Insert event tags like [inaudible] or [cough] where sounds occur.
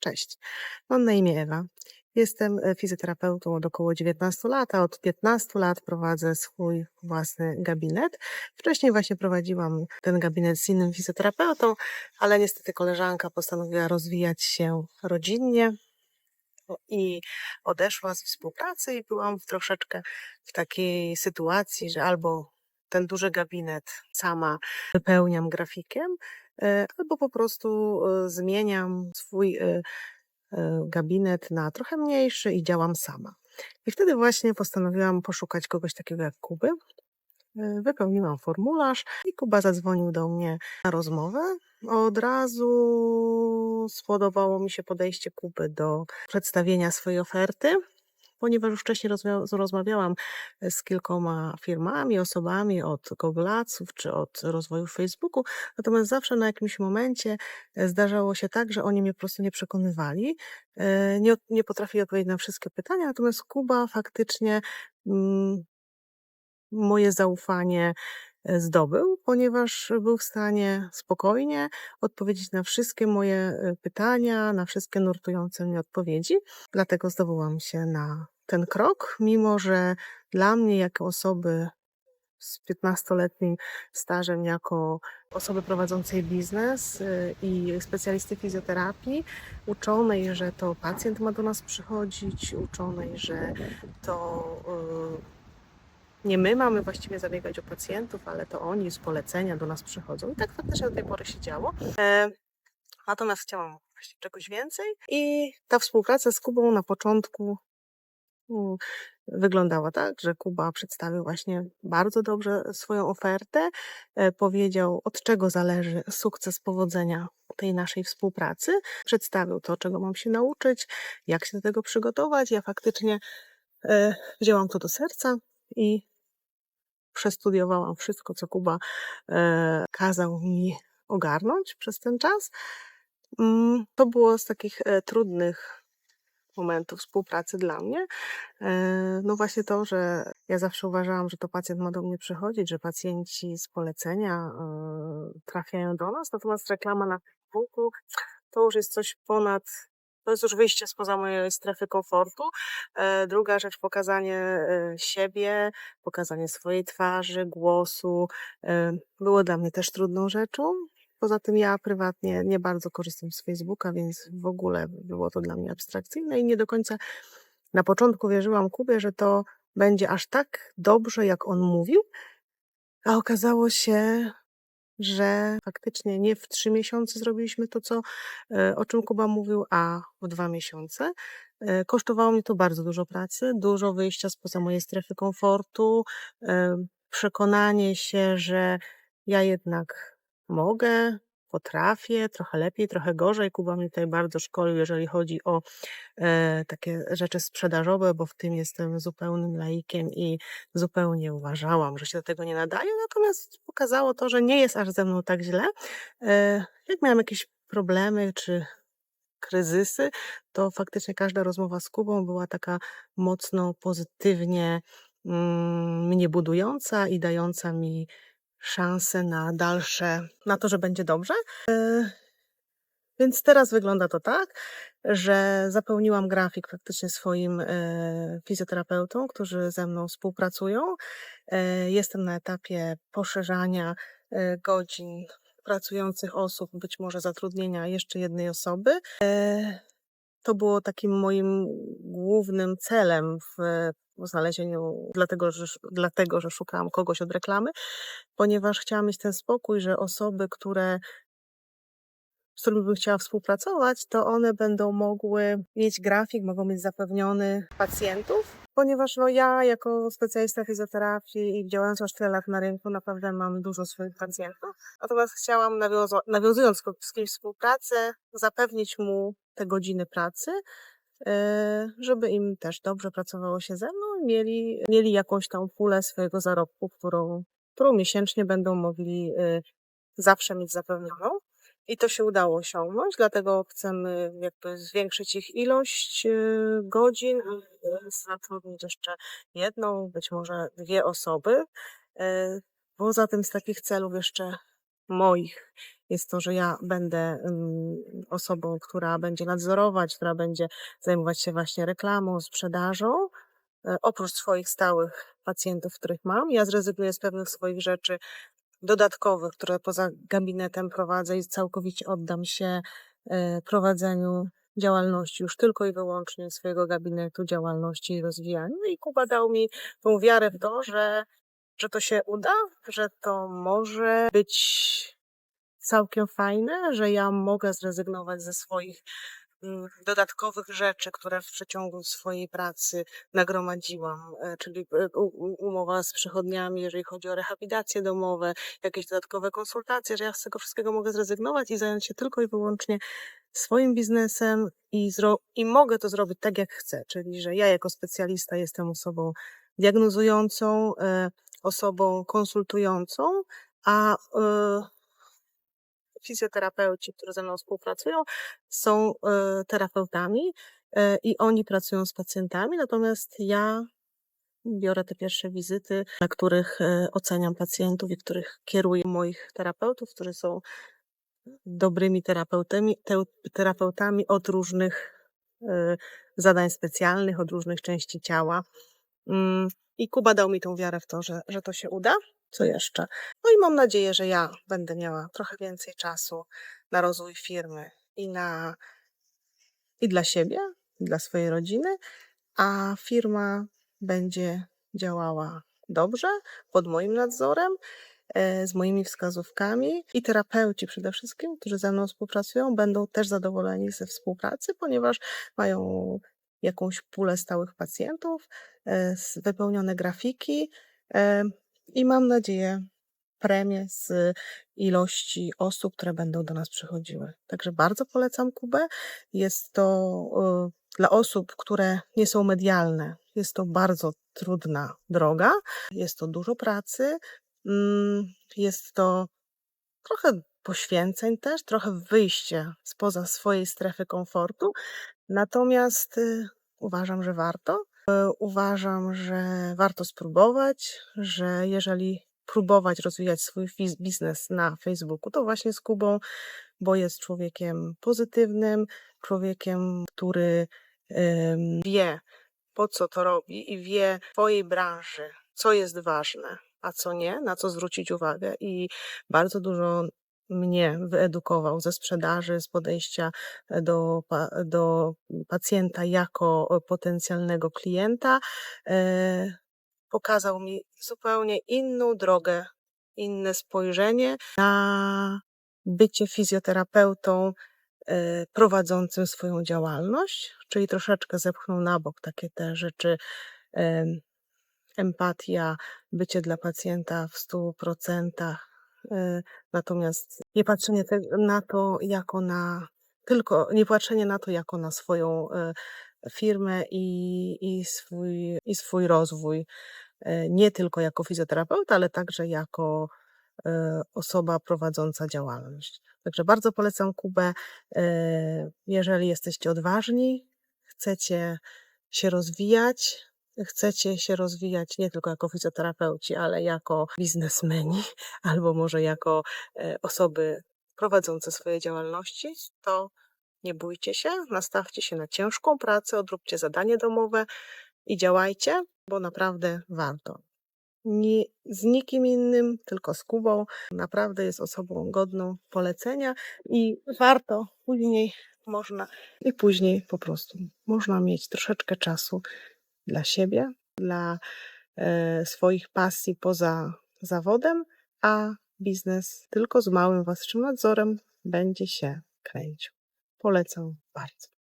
Cześć, mam na imię Ewa. Jestem e, fizjoterapeutą od około 19 lat, a od 15 lat prowadzę swój własny gabinet. Wcześniej właśnie prowadziłam ten gabinet z innym fizjoterapeutą, ale niestety koleżanka postanowiła rozwijać się rodzinnie i odeszła z współpracy i byłam w troszeczkę w takiej sytuacji, że albo ten duży gabinet sama wypełniam grafikiem, albo po prostu e, zmieniam swój e, e, gabinet na trochę mniejszy i działam sama. I wtedy właśnie postanowiłam poszukać kogoś takiego jak Kuby. E, Wypełniłam formularz i Kuba zadzwonił do mnie na rozmowę. Od razu spodobało mi się podejście Kuby do przedstawienia swojej oferty, ponieważ już wcześniej rozmawiałam z kilkoma firmami, osobami od Google Adsów czy od rozwoju Facebooku, natomiast zawsze na jakimś momencie e, zdarzało się tak, że oni mnie po prostu nie przekonywali, e, nie, nie potrafili odpowiedzieć na wszystkie pytania, natomiast Kuba faktycznie mm, moje zaufanie e, zdobył, ponieważ był w stanie spokojnie odpowiedzieć na wszystkie moje e, pytania, na wszystkie nurtujące mnie odpowiedzi. Dlatego zdobyłam się na ten krok, mimo że dla mnie, jako osoby z 15-letnim stażem, jako osoby prowadzącej biznes y, i specjalisty fizjoterapii, uczonej, że to pacjent ma do nas przychodzić, uczonej, że to y, nie my mamy właściwie zabiegać o pacjentów, ale to oni z polecenia do nas przychodzą. I tak faktycznie do tej pory się działo. E, Natomiast chciałam czegoś więcej i ta współpraca z Kubą na początku wyglądała tak, że Kuba przedstawił właśnie bardzo dobrze swoją ofertę, e, powiedział od czego zależy sukces powodzenia tej naszej współpracy, przedstawił to, czego mam się nauczyć, jak się do tego przygotować. Ja faktycznie e, wzięłam to do serca i przestudiowałam wszystko, co Kuba e, kazał mi ogarnąć przez ten czas. Mm, To było z takich trudnych momentów współpracy dla mnie. E, No właśnie to, że ja zawsze uważałam, że to pacjent ma do mnie przychodzić, że pacjenci z polecenia e, trafiają do nas, natomiast reklama na Facebooku to już jest coś ponad, to jest już wyjście spoza mojej strefy komfortu. E, Druga rzecz, pokazanie siebie, pokazanie swojej twarzy, głosu, było dla mnie też trudną rzeczą. Poza tym ja prywatnie nie bardzo korzystam z Facebooka, więc w ogóle było to dla mnie abstrakcyjne i nie do końca na początku wierzyłam Kubie, że to będzie aż tak dobrze, jak on mówił, a okazało się, że faktycznie nie w trzy miesiące zrobiliśmy to, co, e, o czym Kuba mówił, a w dwa miesiące. E, Kosztowało mnie to bardzo dużo pracy, dużo wyjścia spoza mojej strefy komfortu, e, przekonanie się, że ja jednak mogę, potrafię, trochę lepiej, trochę gorzej. Kuba mnie tutaj bardzo szkolił, jeżeli chodzi o e, takie rzeczy sprzedażowe, bo w tym jestem zupełnym laikiem i zupełnie uważałam, że się do tego nie nadaje. Natomiast pokazało to, że nie jest aż ze mną tak źle. E, jak miałam jakieś problemy czy kryzysy, to faktycznie każda rozmowa z Kubą była taka mocno pozytywnie mm, mnie budująca i dająca mi szansę na dalsze, na to, że będzie dobrze. E, Więc teraz wygląda to tak, że zapełniłam grafik faktycznie swoim e, fizjoterapeutą, którzy ze mną współpracują. E, Jestem na etapie poszerzania godzin pracujących osób, być może zatrudnienia jeszcze jednej osoby. To było takim moim głównym celem w znalezieniu, dlatego że, dlatego, że szukałam kogoś od reklamy, ponieważ chciałam mieć ten spokój, że osoby, które z którymi bym chciała współpracować, to one będą mogły mieć grafik, mogą mieć zapewniony pacjentów, ponieważ no ja jako specjalista fizjoterapii i działając już tyle lat na rynku naprawdę mam dużo swoich pacjentów. Natomiast chciałam nawiązując z kimś współpracę, zapewnić mu te godziny pracy, żeby im też dobrze pracowało się ze mną mieli, mieli jakąś tam pulę swojego zarobku, którą, którą miesięcznie będą mogli e, zawsze mieć zapewnioną. I to się udało osiągnąć, dlatego chcemy jakby zwiększyć ich ilość y, godzin, zatrudnić jeszcze jedną, być może dwie osoby. Poza tym z takich celów jeszcze moich jest to, że ja będę ym, osobą, która będzie nadzorować, która będzie zajmować się właśnie reklamą, sprzedażą. E, Oprócz swoich stałych pacjentów, których mam, ja zrezygnuję z pewnych swoich rzeczy dodatkowych, które poza gabinetem prowadzę i całkowicie oddam się e, prowadzeniu działalności już tylko i wyłącznie swojego gabinetu, działalności i rozwijaniu. I Kuba dał mi tą wiarę w to, że, że to się uda, że to może być całkiem fajne, że ja mogę zrezygnować ze swoich mm, dodatkowych rzeczy, które w przeciągu swojej pracy nagromadziłam, e, czyli e, umowa z przychodniami, jeżeli chodzi o rehabilitacje domowe, jakieś dodatkowe konsultacje, że ja z tego wszystkiego mogę zrezygnować i zająć się tylko i wyłącznie swoim biznesem i, i mogę to zrobić tak, jak chcę, czyli że ja jako specjalista jestem osobą diagnozującą, e, osobą konsultującą, a e, fizjoterapeuci, którzy ze mną współpracują, są e, terapeutami e, i oni pracują z pacjentami, natomiast ja biorę te pierwsze wizyty, na których oceniam pacjentów i których kieruję moich terapeutów, którzy są dobrymi terapeutami, te, terapeutami od różnych zadań specjalnych, od różnych części ciała. I Kuba dał mi tą wiarę w to, że, że to się uda. Co jeszcze? No i mam nadzieję, że ja będę miała trochę więcej czasu na rozwój firmy i na i dla siebie, i dla swojej rodziny, a firma będzie działała dobrze, pod moim nadzorem, e, z moimi wskazówkami i terapeuci przede wszystkim, którzy ze mną współpracują, będą też zadowoleni ze współpracy, ponieważ mają jakąś pulę stałych pacjentów, e, wypełnione grafiki e, i mam nadzieję premię z ilości osób, które będą do nas przychodziły. Także bardzo polecam Kubę. Jest to e, dla osób, które nie są medialne, jest to bardzo trudna droga, jest to dużo pracy, mm, jest to trochę poświęceń też, trochę wyjście spoza swojej strefy komfortu. Natomiast y, uważam, że warto. Y, Uważam, że warto spróbować, że jeżeli próbować rozwijać swój biznes na Facebooku, to właśnie z Kubą, bo jest człowiekiem pozytywnym, człowiekiem, który wie, po co to robi i wie w swojej branży, co jest ważne, a co nie, na co zwrócić uwagę. I bardzo dużo mnie wyedukował ze sprzedaży, z podejścia do, pa- do pacjenta jako e, potencjalnego klienta. E, Pokazał mi zupełnie inną drogę, inne spojrzenie na bycie fizjoterapeutą e, prowadzącym swoją działalność, czyli troszeczkę zepchnął na bok takie te rzeczy, em, empatia, bycie dla pacjenta w stu procentach, e, natomiast nie patrzenie na to jako na, tylko nie patrzenie na to jako na swoją e, firmę i, i, swój, i swój rozwój, e, nie tylko jako fizjoterapeuta, ale także jako osoba prowadząca działalność. Także bardzo polecam Kubę. Jeżeli jesteście odważni, chcecie się rozwijać, chcecie się rozwijać nie tylko jako fizjoterapeuci, ale jako biznesmeni [laughs] albo może jako e, osoby prowadzące swoje działalności, to nie bójcie się, nastawcie się na ciężką pracę, odróbcie zadanie domowe i działajcie, bo naprawdę warto. Nie, z nikim innym, tylko z Kubą. Naprawdę jest osobą godną polecenia i warto później można i później po prostu można mieć troszeczkę czasu dla siebie, dla e, swoich pasji poza zawodem, a biznes tylko z małym waszym nadzorem będzie się kręcił. Polecam bardzo.